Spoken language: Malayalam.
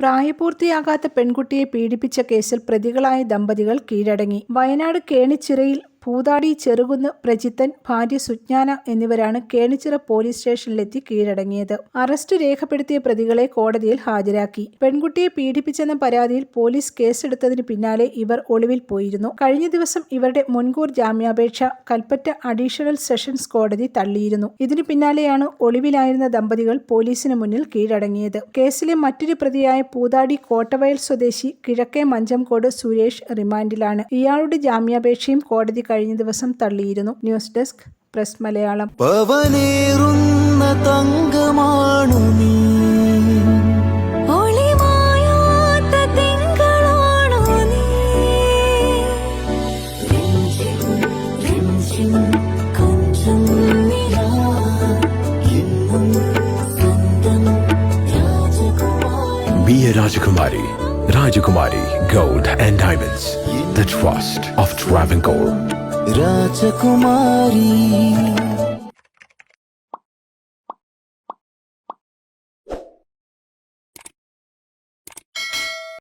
പ്രായപൂർത്തിയാകാത്ത പെൺകുട്ടിയെ പീഡിപ്പിച്ച കേസിൽ പ്രതികളായ ദമ്പതികൾ കീഴടങ്ങി. വയനാട് കേണിച്ചിറയിൽ പൂതാടി ചെറുകുന്ന് പ്രജിത്തൻ ഭാര്യ സുജ്ഞാന എന്നിവരാണ് കേണിച്ചിറ പോലീസ് സ്റ്റേഷനിലെത്തി കീഴടങ്ങിയത്. അറസ്റ്റ് രേഖപ്പെടുത്തിയ പ്രതികളെ കോടതിയിൽ ഹാജരാക്കി. പെൺകുട്ടിയെ പീഡിപ്പിച്ചെന്ന പരാതിയിൽ പോലീസ് കേസെടുത്തതിന് പിന്നാലെ ഇവർ ഒളിവിൽ പോയിരുന്നു. കഴിഞ്ഞ ദിവസം ഇവരുടെ മുൻകൂർ ജാമ്യാപേക്ഷ കൽപ്പറ്റ അഡീഷണൽ സെഷൻസ് കോടതി തള്ളിയിരുന്നു. ഇതിനു പിന്നാലെയാണ് ഒളിവിലായിരുന്ന ദമ്പതികൾ പോലീസിന് മുന്നിൽ കീഴടങ്ങിയത്. കേസിലെ മറ്റൊരു പ്രതിയായ പൂതാടി കോട്ടവയൽ സ്വദേശി കിഴക്കേ മഞ്ചംകോട് സുരേഷ് റിമാൻഡിലാണ്. ഇയാളുടെ ജാമ്യാപേക്ഷയും കോടതി കഴിഞ്ഞ ദിവസം തള്ളിയിരുന്നു ന്യൂസ് ഡെസ്ക് പ്രസ് മലയാളം പവനേറുന്ന തങ്കമാണു നീ Be a Rajakumari. Rajakumari Gold and Diamonds. The trust of Travancore. Rajkumari.